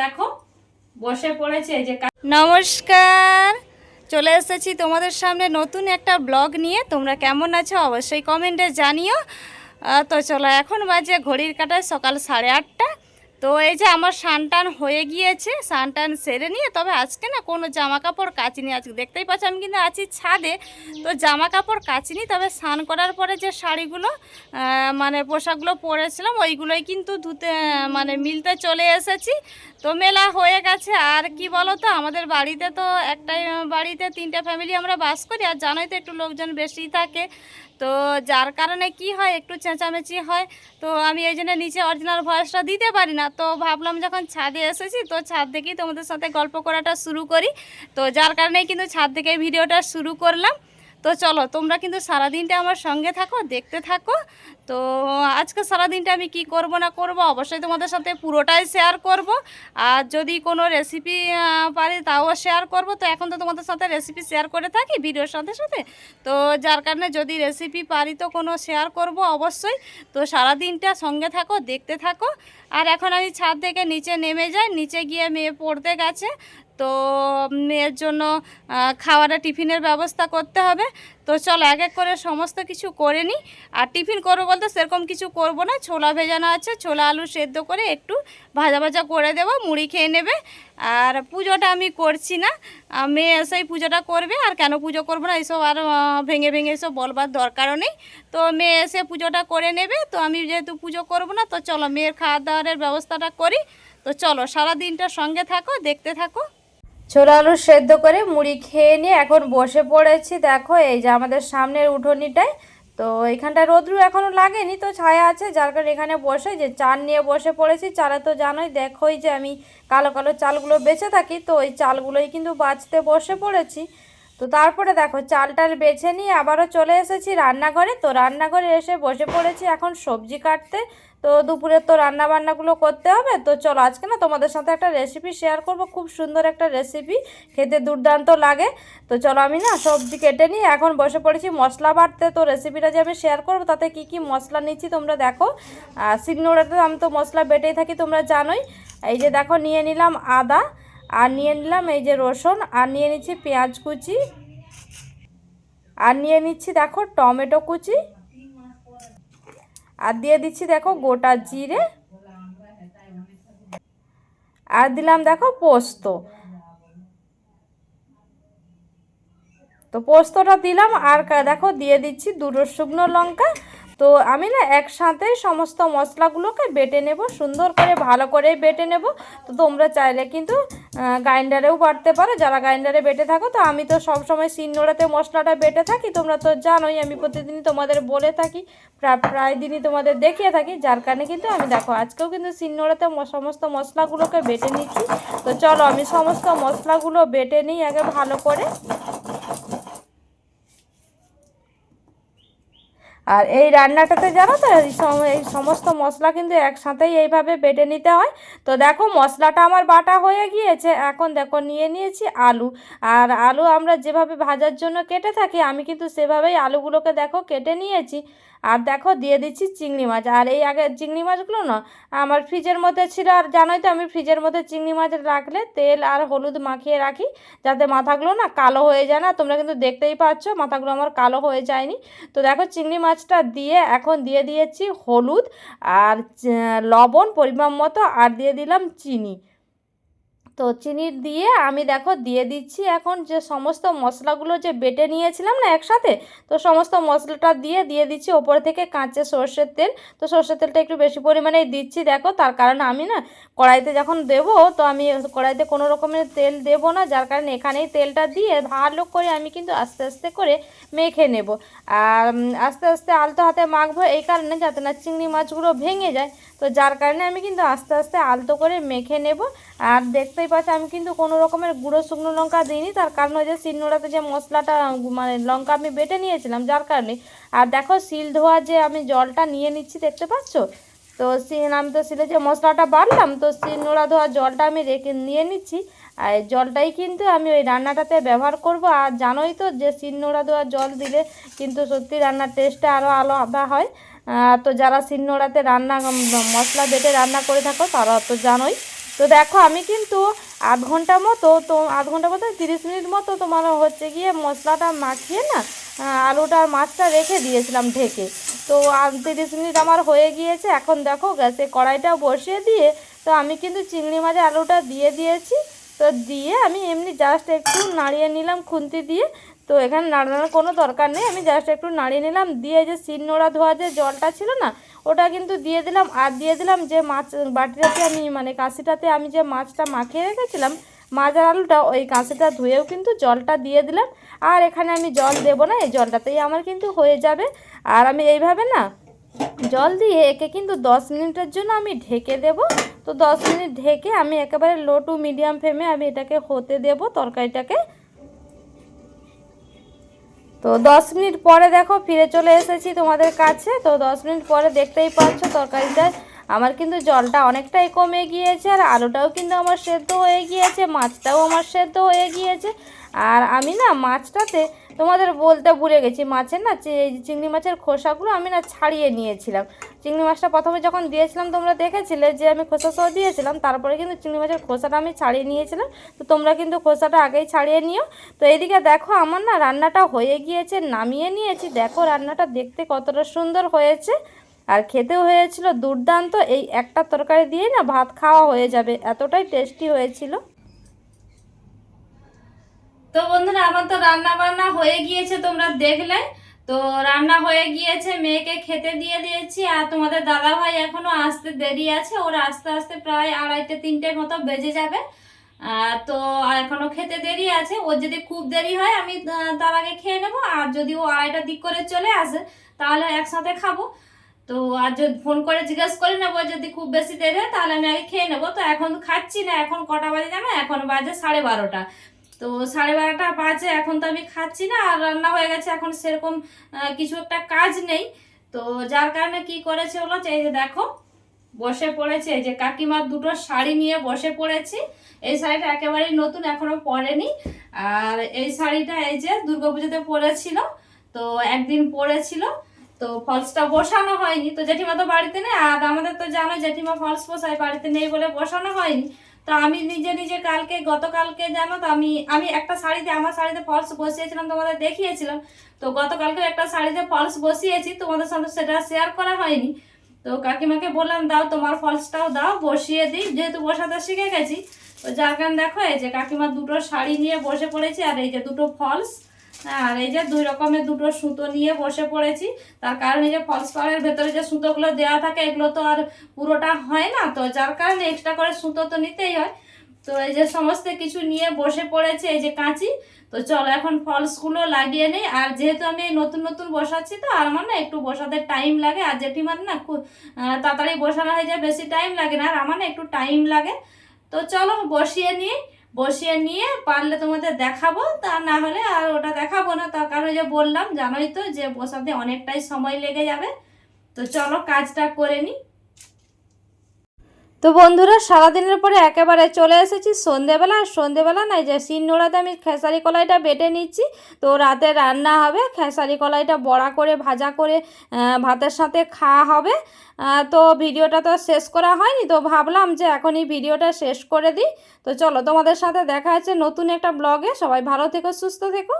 দেখো, বসে পড়েছে যে নমস্কার, চলে এসেছি তোমাদের সামনে নতুন একটা ব্লগ নিয়ে। তোমরা কেমন আছো অবশ্যই কমেন্টে জানিও। তো চলো, এখন বাজে ঘড়ির কাটায় সকাল সাড়ে আটটা। তো এই যে আমার সানটান হয়ে গিয়েছে, সানটান সেরে নিয়ে, তবে আজকে না কোনো জামা কাপড় কাচিনি, আজকে দেখতেই পাচ্ছি আমি কিন্তু আছি ছাদে। তো জামা কাপড় কাচিনি, তবে স্নান করার পরে যে শাড়িগুলো মানে পোশাকগুলো পরেছিলাম, ওইগুলোই কিন্তু ধুতে মানে মিলতে চলে এসেছি। তো মেলা হয়ে গেছে, আর কি বলো তো আমাদের বাড়িতে তো একটাই, বাড়িতে তিনটা ফ্যামিলি আমরা বাস করি, আর জানোই তো একটু লোকজন বেশি থাকে। তো যার কারণে কি হয়, একটু চেঁচামেচি হয়, তো আমি এই জন্য নিচে অরিজিনাল ভয়েসটা দিতে পারি না। তো ভাবলাম যখন ছাদে এসেছি, তো ছাদ থেকেই তোমাদের সাথে গল্প করাটা শুরু করি। তো যার কারণে কিন্তু ছাদ থেকে ভিডিওটা শুরু করলাম। তো চলো, তোমরা কিন্তু সারাদিনটা আমার সঙ্গে থাকো, দেখতে থাকো। তো আজকে সারাদিনটা আমি কি করব না করব, অবশ্যই তোমাদের সাথে পুরোটাই শেয়ার করব। আর যদি কোনো রেসিপি পারি তাও শেয়ার করব। তো এখন তো তোমাদের সাথে রেসিপি শেয়ার করে থাকি ভিডিওর সাথে সাথে। তো যার কারণে যদি রেসিপি পারি তো কোনো শেয়ার করব অবশ্যই। তো সারাদিনটা সঙ্গে থাকো, দেখতে থাকো। আর এখন আমি ছাদ থেকে নিচে নেমে যাই, নিচে গিয়ে মেয়ে পড়তে গেছে। তো মেয়ের জন্য খাওয়ারের টিফিনের ব্যবস্থা করতে হবে। তো চলো এক এক করে সমস্ত কিছু করে নিই। আর টিফিন করব বলতে সেরকম কিছু করব না। ছোলা ভেজানো আছে, ছোলা আলু সেদ্ধ করে একটু ভাজা ভাজা করে দেবো, মুড়ি খেয়ে নেবে। আর পুজোটা আমি করছি না। মেয়ে এসেই পুজোটা করবে। আর কেন পুজো করব না, এইসব আর ভেঙে ভেঙে এসব বলবার দরকারও নেই। তো মেয়ে এসে পুজোটা করে নেবে। তো আমি যেহেতু পুজো করব না, তো চলো মেয়ের খাওয়া দাওয়ারের ব্যবস্থাটা করি। তো চলো সারা দিনটা সঙ্গে থাকো, দেখতে থাকো। ছোলা আলু সেদ্ধ করে মুড়ি খেয়ে নিয়ে এখন বসে পড়েছি। দেখো, এই যে আমাদের সামনের উঠোনিটায়। তো এখানটায় রোদ্রু এখনও লাগেনি, তো ছায়া আছে। যার কারণে এখানে বসে যে চাল নিয়ে বসে পড়েছি। চালে তো জানোই, দেখোই যে আমি কালো কালো চালগুলো বেছে থাকি। তো ওই চালগুলোই কিন্তু বাছতে বসে পড়েছি। তো তারপরে দেখো চালটাল বেছে নিয়ে আবারও চলে এসেছি রান্নাঘরে। তো রান্নাঘরে এসে বসে পড়েছি এখন সবজি কাটতে। তো দুপুরে তো রান্না বান্নাগুলো করতে হবে। তো চলো আজকে না তোমাদের সাথে একটা রেসিপি শেয়ার করব। খুব সুন্দর একটা রেসিপি খেতে দুর্দান্ত লাগে। তো চলো আমি না সবজি কেটে নিয়ে এখন বসে পড়েছি মশলা বাটতে তো রেসিপিটা যে আমি শেয়ার করব তাতে কি কি মশলা নিচ্ছি তোমরা দেখো। সিগনোড়াতে আমি তো মশলা বেটেই থাকি, তোমরা জানোই। এই যে দেখো নিয়ে নিলাম আদা, আর নিয়ে নিলাম এই যে রসুন, আর নিয়ে নিচ্ছি পেঁয়াজ কুচি। আর নিয়ে নিচ্ছি দেখো টমেটো কুচি। আর দিয়ে দিচ্ছি দেখো গোটা জিরে। আর দিলাম দেখো পোস্ত। তো পোস্তটা দিলাম আর দেখো দিয়ে দিচ্ছি দুটো শুকনো লঙ্কা। তো আমি না একসাথে সমস্ত মশলাগুলোকে বেটে নেব, সুন্দর করে, ভালো করে বেটে নেব। তো তোমরা চাইলে কিন্তু গ্রাইন্ডারেও বাটতে পারো। যারা গ্রাইন্ডারে বেটে থাকো, তো আমি তো সবসময় শিলনোড়াতে মশলাটা বেটে থাকি। তোমরা তো জানোই, আমি প্রতিদিনই তোমাদের বলে থাকি প্রায় প্রায় দিনই তোমাদের দেখিয়ে থাকি। যার কারণে কিন্তু আমি, দেখো, আজকেও কিন্তু শিলনোড়াতে ম- সমস্ত মশলাগুলোকে বেটে নিচ্ছি। তো চলো, আমি সমস্ত মশলাগুলো বেটে নিই আগে ভালো করে। আর এই রান্নাটাতে জানো তো, এই সম- এই সমস্ত মশলা কিন্তু একসাথেই এইভাবে বেটে নিতে হয়। তো দেখো, মশলাটা আমার বাটা হয়ে গিয়েছে। এখন দেখো, নিয়ে নিয়েছি আলু। আর আলু আমরা যেভাবে ভাজার জন্য কেটে থাকি, আমি কিন্তু সেভাবেই আলুগুলোকে দেখো কেটে নিয়েছি। আর দেখো, দিয়ে দিচ্ছি চিংড়ি মাছ। আর এই আগে চিংড়ি মাছগুলো না, আমার ফ্রিজের মধ্যে ছিল। আর জানোই তো, আমি ফ্রিজের মধ্যে চিংড়ি মাছ রাখলে তেল আর হলুদ মাখিয়ে রাখি, যাতে মাথাগুলো না কালো হয়ে যায় না। তোমরা কিন্তু দেখতেই পাচ্ছ, মাথাগুলো আমার কালো হয়ে যায়নি। তো দেখো, চিংড়ি মাছটা দিয়ে এখন দিয়ে দিয়েছি হলুদ আর লবণ পরিমাণ মতো আর দিয়ে দিলাম চিনি। তো চিনি দিয়ে আমি দেখো দিয়ে দিচ্ছি এখন যে সমস্ত মশলাগুলো যে বেটে নিয়েছিলাম না একসাথে, তো সমস্ত মশলাটা দিয়ে দিয়ে দিচ্ছি ওপর থেকে কাঁচে সর্ষের তেল। তো সর্ষের তেলটা একটু বেশি পরিমাণেই দিচ্ছি দেখো, তার কারণে আমি না কড়াইতে যখন দেবো, তো আমি কড়াইতে কোনো রকমের তেল দেবো না, যার কারণে এখানেই তেলটা দিয়ে ভালো করে আমি কিন্তু আস্তে আস্তে করে মেখে নেব। আর আস্তে আস্তে আলতো হাতে মাখবো এই কারণে যাতে না চিংড়ি মাছগুলো ভেঙে যায়। তো যার কারণে আমি কিন্তু আস্তে আস্তে আলতো করে মেখে নেব। আর দেখতেই পাচ্ছি আমি কিন্তু কোনো রকমের গুঁড়ো, শুকনো লঙ্কা দিইনি। তার কারণ ওই যে শিলনোড়াতে যে মশলাটা মানে লঙ্কা আমি বেটে নিয়েছিলাম, যার কারণে। আর দেখো, শিল ধোয়া যে আমি জলটা নিয়ে নিচ্ছি, দেখতে পাচ্ছ? তো শিল, আমি তো শিলে যে মশলাটা বাড়লাম তো শিলনোড়া ধোয়া জলটা আমি রেখে নিয়ে নিচ্ছি। আর জলটাই কিন্তু আমি ওই রান্নাটাতে ব্যবহার করব। আর জানোই তো যে শিলনোড়া দেওয়া জল দিলে কিন্তু সত্যি রান্নার টেস্টটা আরও আলাদা হয়। তো যারা শিলনোড়াতে রান্না মশলা বেটে রান্না করে থাকো, তারা তো জানোই। তো দেখো আমি কিন্তু আধ ঘণ্টা মতো তো আধ ঘণ্টা মতো তিরিশ মিনিট মতো তোমার হচ্ছে গিয়ে মশলাটা মাখিয়ে না আলুটা মাছটা রেখে দিয়েছিলাম ঢেকে। তো তিরিশ মিনিট আমার হয়ে গিয়েছে, এখন দেখো গ্যাসে কড়াইটা বসিয়ে দিয়ে তো আমি কিন্তু চিংড়ি মাছের আলুটা দিয়ে দিয়েছি। তো দিয়ে আমি এমনি জাস্ট একটু নাড়িয়ে নিলাম খুন্তি দিয়ে। তো এখানে নাড়ানোর কোনো দরকার নেই, আমি জাস্ট একটু নাড়িয়ে নিলাম। দিয়ে যে শিল নোড়া ধোয়া যে জলটা ছিল না ওটা কিন্তু দিয়ে দিলাম। আর দিয়ে দিলাম যে মাছ, বাটিটাতে আমি মানে কাশিটাতে আমি যে মাছটা মাখিয়ে রেখেছিলাম, মাজার আলুটা, ওই কাঁচিটা ধুয়েও কিন্তু জলটা দিয়ে দিলাম। আর এখানে আমি জল দেবো না, এই জলটাতেই আমার কিন্তু হয়ে যাবে। আর আমি এইভাবে না, জল দিয়ে একে কিন্তু দশ মিনিটের জন্য আমি ঢেকে দেব। তো দশ মিনিট ঢেকে আমি একেবারে লো টু মিডিয়াম ফ্লেমে আমি এটাকে হতে দেব তরকারিটাকে। তো দশ মিনিট পরে দেখো ফিরে চলে এসেছি তোমাদের কাছে। তো দশ মিনিট পরে দেখতেই পাচ্ছ তরকারিটা আমার কিন্তু জলটা অনেকটাই কমে গিয়েছে আর আলুটাও কিন্তু আমার সেদ্ধ হয়ে গিয়েছে, মাছটাও আমার সেদ্ধ হয়ে গিয়েছে। আর আমি না মাছটাতে তোমাদের বলতে ভুলে গেছি, মাছের না চিংড়ি মাছের খোসাগুলো আমি না ছাড়িয়ে নিয়েছিলাম। চিংড়ি মাছটা প্রথমে যখন দিয়েছিলাম, তোমরা দেখেছিলে যে আমি খোসা সহ দিয়েছিলাম, তারপরে কিন্তু চিংড়ি মাছের খোসাটা আমি ছাড়িয়ে নিয়েছিলাম। তো তোমরা কিন্তু খোসাটা আগেই ছাড়িয়ে নিও। তো এইদিকে দেখো আমার না রান্নাটা হয়ে গিয়েছে, নামিয়ে নিয়েছি। দেখো রান্নাটা দেখতে কতটা সুন্দর হয়েছে। আর খেতেও হয়েছিল দুর্দান্ত, এই একটা তরকারি দিয়ে না ভাত খাওয়া হয়ে যাবে, এতটাই টেস্টি হয়েছিল। তো বন্ধুরা, আমার তো রান্না বান্না হয়ে গিয়েছে, তোমরা দেখলে। তো রান্না হয়ে গিয়েছে, মেয়েকে খেতে দিয়ে দিয়েছি, আর তোমাদের দাদা ভাই এখনও আসতে দেরি আছে, ওরা আস্তে আস্তে প্রায় আড়াইটে, তিনটের মতো বেজে যাবে। তো এখনও খেতে দেরি আছে, ওর যদি খুব দেরি হয়, আমি তার আগে খেয়ে নেব, আর যদি ও আড়াইটার দিক করে চলে আসে, তাহলে একসাথে খাব। তো আর যদি ফোন করে জিজ্ঞেস করে নেব, যদি খুব বেশি দেরি হয়, তাহলে আমি আগে খেয়ে নেব। তো এখন খাচ্ছি না, এখন কটা বাজে জানো? এখন বাজে সাড়ে বারোটা। তো সাড়ে বারোটা বাজে, এখন তো আমি খাচ্ছি না, আর রান্না হয়ে গেছে, এখন সেরকম কিছু একটা কাজ নেই। তো যার কারণে কি করেছে হলো এই যে দেখো, বসে পড়েছে। এই যে কাকিমার দুটো শাড়ি নিয়ে বসে পড়েছি। এই শাড়িটা একেবারেই নতুন, এখনও পরেনি। আর এই শাড়িটা এই যে দুর্গাপুজোতে পরেছিল, তো একদিন পরেছিল। তো ফলসটা বসানো হয়নি। তো জেঠিমা তো বাড়িতে নেই, আর আমাদের তো জানো জেঠিমা ফলস বসায়, বাড়িতে নেই বলে বসানো হয়নি। তো আমি নিজে নিজে কালকে, গতকালকে জানো তো, আমি আমি একটা শাড়িতে, আমার শাড়িতে ফলস বসিয়েছিলাম, তোমাদের দেখিয়েছিলাম। তো গতকালকে একটা শাড়িতে ফলস বসিয়েছি, তোমাদের সাথে সেটা শেয়ার করা হয়নি। তো কাকিমাকে বললাম, দাও তোমার ফলসটাও দাও, বসিয়ে দিই, যেহেতু বসাতে শিখে গেছি। তো যার কারণ দেখো, এই যে কাকিমা দুটো শাড়ি নিয়ে বসে পড়েছি, আর এই যে দুটো ফলস আর এই যে দুই রকমের দুটো সুতো নিয়ে বসে পড়েছি। তার কারণে যে ফলস পাড়ের ভেতরে যে সুতোগুলো দেওয়া থাকে, এগুলো তো আর পুরোটা হয় না। তো যার কারণে এক্সট্রা করে সুতো তো নিতেই হয়। তো এই যে সমস্ত কিছু নিয়ে বসে পড়েছে, এই যে কাঁচি। তো চলো এখন ফলসগুলো লাগিয়ে নেই। আর যেহেতু আমি নতুন নতুন বসাচ্ছি তো, আর আমার না একটু বসাতে টাইম লাগে। আর জেঠিমার না তাড়াতাড়ি বসানো হয়ে যায়, বেশি টাইম লাগে না। আর আমার না একটু টাইম লাগে। তো চলো বসিয়ে নিয়ে বসিয়ে নিয়ে পারলে তোমাদের দেখাবো, তা না হলে আর ওটা দেখাবো না। তার কারণ যে বললাম, জানোই তো যে বসাতে অনেকটাই সময় লেগে যাবে। তো চলো কাজটা করে নিই তো বন্ধুরা, সারাদিনের পরে একেবারে চলে এসেছি সন্ধেবেলা। আর সন্ধেবেলা নাই যে শিল নোড়াতে আমি খেসারি কলাইটা বেটে নিচ্ছি। তো রাতে রান্না হবে, খেসারি কলাইটা বড়া করে, ভাজা করে ভাতের সাথে খাওয়া হবে। তো ভিডিওটা তো শেষ করা হয়নি, তো ভাবলাম যে এখনই ভিডিওটা শেষ করে দিই। তো চলো তোমাদের সাথে দেখা আছে নতুন একটা ব্লগে। সবাই ভালো থেকো, সুস্থ থেকো।